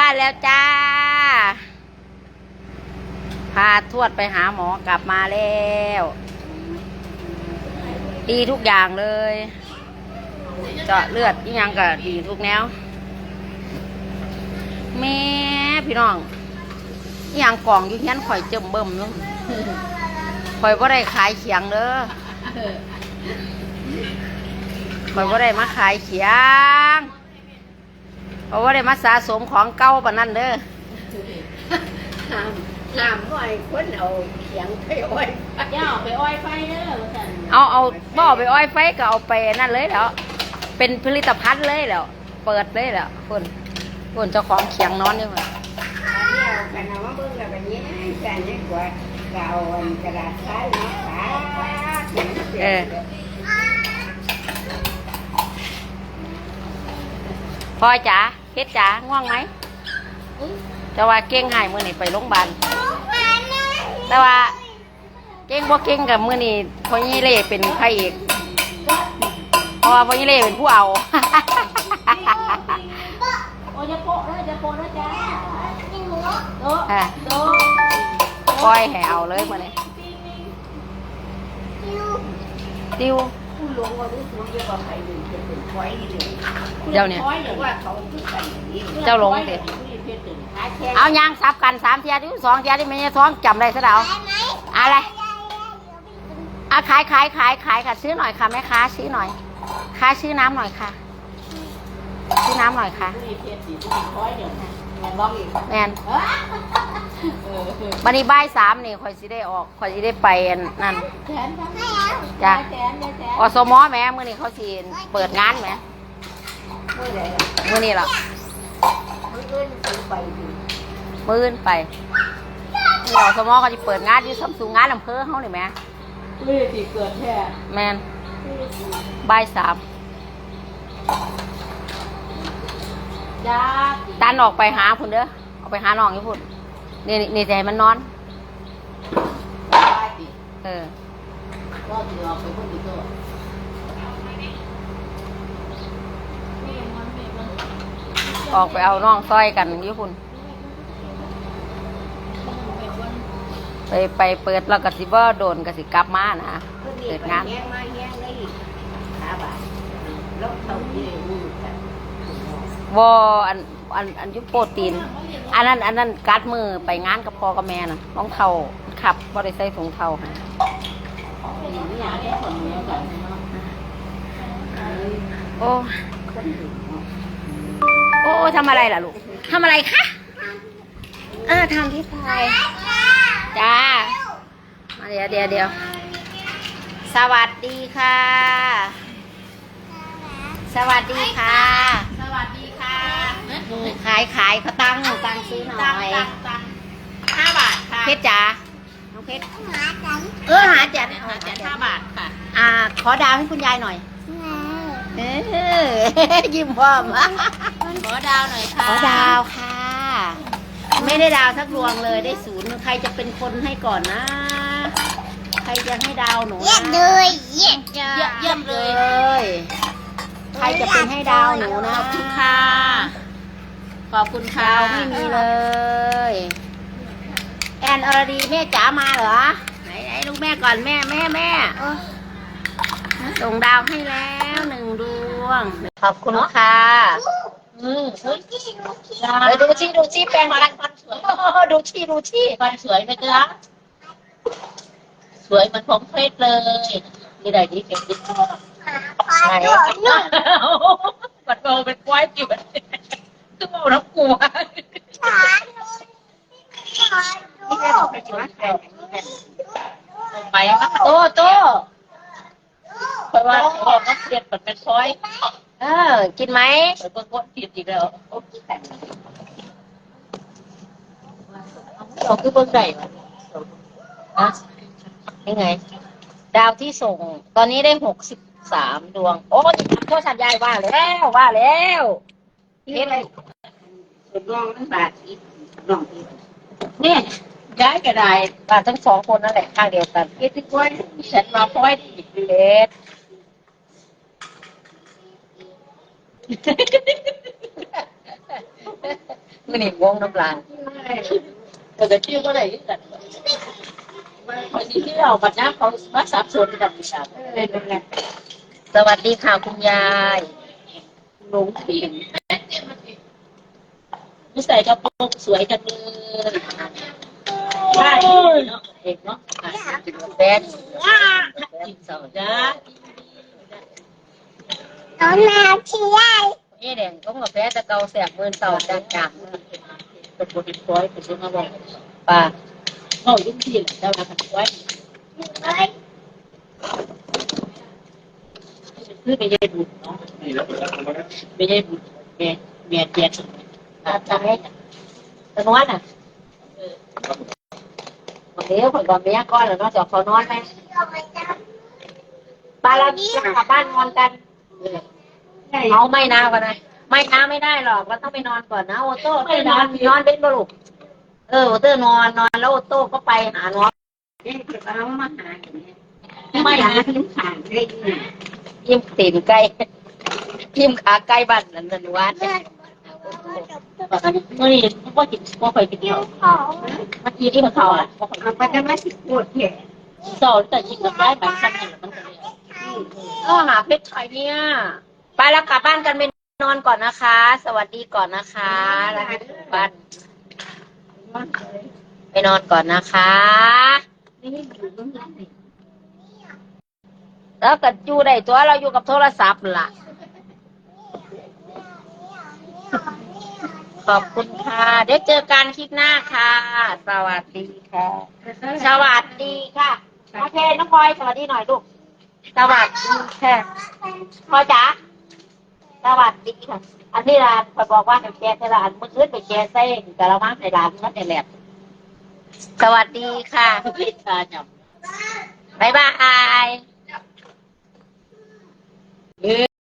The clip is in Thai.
บ้านแล้วจ้า พาทวดไปหาหมอกลับมาแล้ว ดีทุกอย่างเลย เจาะเลือดอีหยังก็ดีทุกแนว แม่พี่น้องอีหยังกล่องอยู่เฮียนข่อยเจิมเบิ่มอยู่ข่อยบ่ได้ขายเขียงเด้อข่อยบ่ได้มาขายเขียง เพราะว่าได้มาสะสมของเก่าปานนั้นเด้อห้ามห้ามไว้คนเอาเขียงไปอ้อยย่าเอาไปอ้อยไฟเด้อว่าซั่นเอาเอาบ่เอาไปอ้อยไฟก็เอาไปนั่นเลยแล้ว เป็นผลิตภัณฑ์เลยแล้ว เปิดเลยแล้วคนคนเจ้าของเขียงนอนนี่หว่าอันนี้เอากันเอามาเบิ่งแล้วก็แย่งกันให้กว่าก็เอาอันกระดาษใช้มาขายเขียนเขียนพ่อจ๋า เพชรจ๋าง่วงไหมแต่ว่าเก่งหายมื้อนี้ไปโรงพยาบาลแต่ว่าเก่งบ่เก่งกับมื้อนี้พ่อยี่เล่เป็นพระเอกเพราะว่าพ่อยี่เล่เป็นผู้เอาโอ้ยจะโปะเด้อจะโปะเด้อจ้าโตะอะโตะปล่อยให้เอาเลยมื้อนี้ติว ผู้หลวงว่ารู้สึกเยอะกว่าใครอื่นจะเป็นไว้เลยเดี๋ยวเนี่ยอ้อยแต่เดี๋ยวว่าเขาคือกันอย่างนี้เจ้าหลงสิหาแค่เอายางซับกันสามเทียที่สองเทียที่ไม่ใช่ท้องจำได้ซะแล้วอะไรอะขายขายขายขายค่ะซื้อหน่อยค่ะแม่ค้าซื้อหน่อยค้าซื้อน้ำหน่อยค่ะซื้อน้ำหน่อยค่ะนี่เพชรสิเป็นอ้อยเดี๋ยวนะแม่น บอกอีกแมนเออเออเออบันนี้บ่ายสามนี่คอยสิได้ออกคอยสิได้ไปอันนั่นแขนจ้าจ้ะแขนแขนอสมอแหม่มื่อนี้เขาสิเปิดงานแหมเมื่อไหร่มื่อนี้หรอเมื่ออื่นซื้อไปดูมื่อนไปนี่อสมอเขาจะเปิดงานอยู่ซัมซุงงานอำเภอเขานี่แหมนี่สิเกิดแท้แมนบ่ายสามจ้าตันออกไปหาพุ่นเด้อออกไปหาน้องอยู่พุ่น นี่นี่นี่จะให้มันนอน ได้ดิเออ ก็สิออกไปพุ่นอีกตัวออกไปเอาน้องซอยกันอยู่พุ่นไปไปเปิดแล้วก็สิบ่โดนก็สิกลับมานะเพื่อนนี่เปิดก็งาน แย่งมาแย่งเลยขาบาทแล้วเขาที่มือกัน วออัน อันอันอยุโปรตีน อันนั้น อันนั้นกัดมือไปงานกับพ่อกับแม่น่ะต้องเท่าขับบ่ได้ใส่ถุงเท่าให้นี่อย่างนี้คนเดียวกันเนาะโอ้โอ้โอ้ทำอะไรล่ะลูกทำอะไรคะเออทำที่พายจ้ามาเดี๋ยวเดี๋ยวเดี๋ยวสวัสดีค่ะ สวัสดีค่ะสวัสดีค่ะ ขายขายเขาตั้งตั้งซื้อหน่ตังอยตังตังห้าบาทค่ะเพชรจ๋าน้องเพชรเออหาจัดหาแต่ห้าบาทค่ะอ่า ขอดาวให้คุณยายหน่อยเออยิ้มพร้อมขอดาวหน่อยขค่ะอดาวค่ะ ไม่ได้ดาวสักดวงเลยได้ศูนย์ใครจะเป็นคนให้ก่อนนะ ใครจะให้ดาวหนูนะเยี่ยมเลยเยี่ยมเยี่ยมเยี่ยมเลเลยยใครจะเป็นให้ดาวหนูนะขอบคุณค่ะ ขอบคุณค่ะดาวไม่มีเลย แอนอรดีแม่จ๋ามาเหรอ ไหนไหนลูกแม่ก่อนแม่แม่แม่ส่งดาวให้แล้วหนึ่งดวง ขอบคุณค่ะ อืมเฮ้ยเออดูชี่ดูชี่แปลงฟันฟันสวยดูชี่ดูชี่ฟันสวยไหมจ๊ะสวยเหมือนผมเพชรเลยนี่ได้ดีเก่งดีไหนบัดโบเป็นควายจิ๋ว ตู้น้ำกลัวไปมาโตโตเพราะว่าพอก็เปลี่ยนมันเป็นซอย เออ กินไหมเปิดก็ติดอีกแล้วโอ้แต่เราคือเบิ้งได้นะอะยังไง ดาวที่ส่ง ตอนนี้ได้หกสิบสามดวง โอ้ยโทรศัพท์ยายว่าแล้ว ว่าแล้วเฮ็ด อะไรสุดลองทั้งบาทอีกลองอีกเนี่ยย้ายก็ได้ว่าทั้งสองคนนั่นแหละข้างเดียวกันเฮ็ดที่กล้วยฉันมาพอยดีเฮ็ดมมื่อนี่วงน้ำลานแต่จะชื่อว่าอะไรกันคนที่ที่เราบัดน้ำเขามาสับสนกับดิฉันเลยเป็นไงสวัสดีค่ะคุณยายหลงเสี ยงนิสัยกระโปรงสวยจังเลยใช่เนาะเอกเนาะแฟนจิตเสาจ้าน้องนาชีไล่เอ๊ะแดงก็กาแฟตะเกาแสบมือเต่าจังจังเป็นบทเป็นร้อยเป็นตัวมาบอกป่าเขายุ่งที่หละเจ้าละกันไว้คือไม่ใช่บุญเนาะไม่ใช่บุญเมียเมี ยเจียนตาใจตะนวนอะวันนี้ผลก่อนเมียก้อนแล้วเนาะจอกเขานอนไหมป้าเรากลับบ้านนอนกันเอาไม่นะก่อนนะไม่นะไม่ได้หรอกเราต้องไปนอนก่อนนะโอโต้ไปนอนนอนเป็นบลูกเออโอโต้นอนนอนแล้วโอโต้ก็ไปหาน้องเอ๊ะจะเอามาหาไม่หาทิ้งผ่านได้ยังไงยิ้มตีนไก่ยิ้มขาไก่บ้านนั่นนั่น วัดเมื่อนี้พ่อกินพ่อไปกินเดียวเมื่อกี้ที่มันเขาอะพ่อเอาไปจะมาสิปวดแขนสอนแต่กินกับได้แบบสั้นๆมันก็เลยก็หาเพชรชอยเนี่ย ไปแล้วกลับบ้านกันไปนอนก่อนนะคะ สวัสดีก่อนนะคะแล้วไปถึงบ้านไปนอนก่อนนะคะแล้วก็อยู่ได้ตัวเราอยู่กับโทรศัพท์ล่ะ ขอบคุณค่ะ ได้เจอกันคลิปหน้าค่ะ สวัสดีค่ะ สวัสดีค่ะ โอเค น้องพลอยสวัสดีหน่อยลูก สวัสดีค่ะพลอยจ๋า สวัสดีค่ะ อันนี้ร้านพอบอกว่าเดี๋ยวแกใส่ร้านเมื่อคืนไปแกใส่แต่ละว่างใส่านเมื่แต่หลบสวัสดีค่ะพี่บบ๊ายบาย